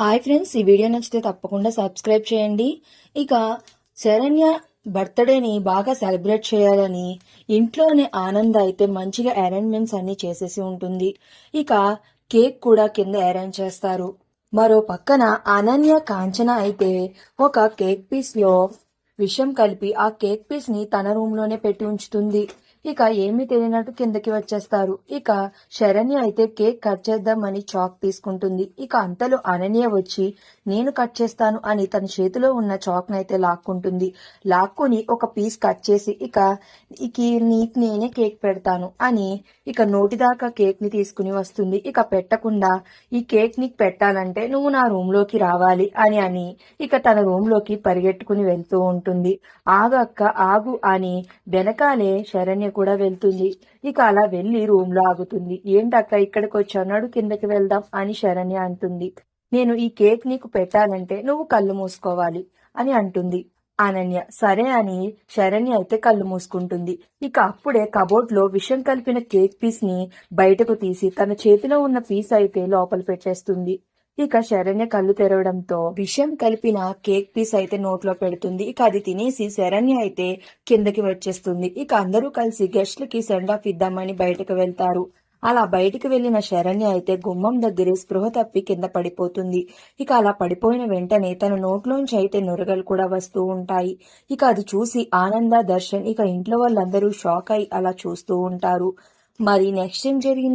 Hi friends ఈ video నచ్చితే తప్పకుండా సబ్స్క్రైబ్ చేయండి. ఇక శరణ్య బర్త్డేని బాగా సెలబ్రేట్ చేయాలని ఇంట్లోనే ఆనంద అయితే మంచిగా అరేంజ్మెంట్స్ అన్ని చేసేసి ఉంటుంది. ఇక కేక్ కూడా కింద అరేంజ్ చేస్తారు. మరో పక్కన అనన్య కాంచన అయితే ఒక కేక్ పీస్లో విషం కలిపి ఆ కేక్ పీస్ని తన రూమ్లోనే పెట్టి ఉంచుతుంది. ఇక ఏమీ తెలియనట్టు కిందకి వచ్చేస్తారు. ఇక శరణ్య అయితే కేక్ కట్ చేద్దామని చాక్ తీసుకుంటుంది. ఇక అంతలో అనన్య వచ్చి నేను కట్ చేస్తాను అని తన చేతిలో ఉన్న చాక్ అయితే లాక్కుంటుంది. లాక్కుని ఒక పీస్ కట్ చేసి ఇక నీకు నేనే కేక్ పెడతాను అని ఇక నోటి దాకా కేక్ని తీసుకుని వస్తుంది. ఇక పెట్టకుండా ఈ కేక్ నీకు పెట్టాలంటే నువ్వు నా రూమ్లోకి రావాలి అని అని ఇక తన రూమ్లోకి పరిగెట్టుకుని వెళ్తూ ఉంటుంది. ఆగక్క ఆగు అని వెనకాలే శరణ్య కూడా వెళ్తుంది. ఇక అలా వెళ్ళి రూమ్లో ఆగుతుంది. ఏంటక్క ఇక్కడికి వచ్చాడు కిందకి వెళ్దాం అని శరణ్య అంటుంది. నేను ఈ కేక్ నీకు పెట్టాలంటే నువ్వు కళ్ళు మూసుకోవాలి అని అంటుంది. అనన్య సరే అని శరణ్య అయితే కళ్ళు మూసుకుంటుంది. ఇక అప్పుడే కబోర్డ్లో విషం కలిపిన కేక్ పీస్ని బయటకు తీసి తన చేతిలో ఉన్న పీస్ అయితే లోపల పెట్టేస్తుంది. ఇక శరణ్య కళ్ళు తెరవడంతో విషం కలిపిన కేక్ పీస్ అయితే నోట్లో పెడుతుంది. ఇక అది తినేసి శరణ్య అయితే కిందకి వచ్చేస్తుంది. ఇక అందరూ కలిసి గెస్ట్లకి సెండ్ ఆఫ్ ఇద్దామని బయటకు వెళ్తారు. అలా బయటికి వెళ్ళిన శరణ్య అయితే గుమ్మం దగ్గరే స్పృహ తప్పి కింద పడిపోతుంది. ఇక అలా పడిపోయిన వెంటనే తన నోట్లోంచి అయితే నురగలు కూడా వస్తూ ఉంటాయి. ఇక అది చూసి ఆనంద దర్శన్ ఇక ఇంట్లో వాళ్ళందరూ షాక్ అయి అలా చూస్తూ ఉంటారు. మరి నెక్స్ట్ ఏం జరిగింది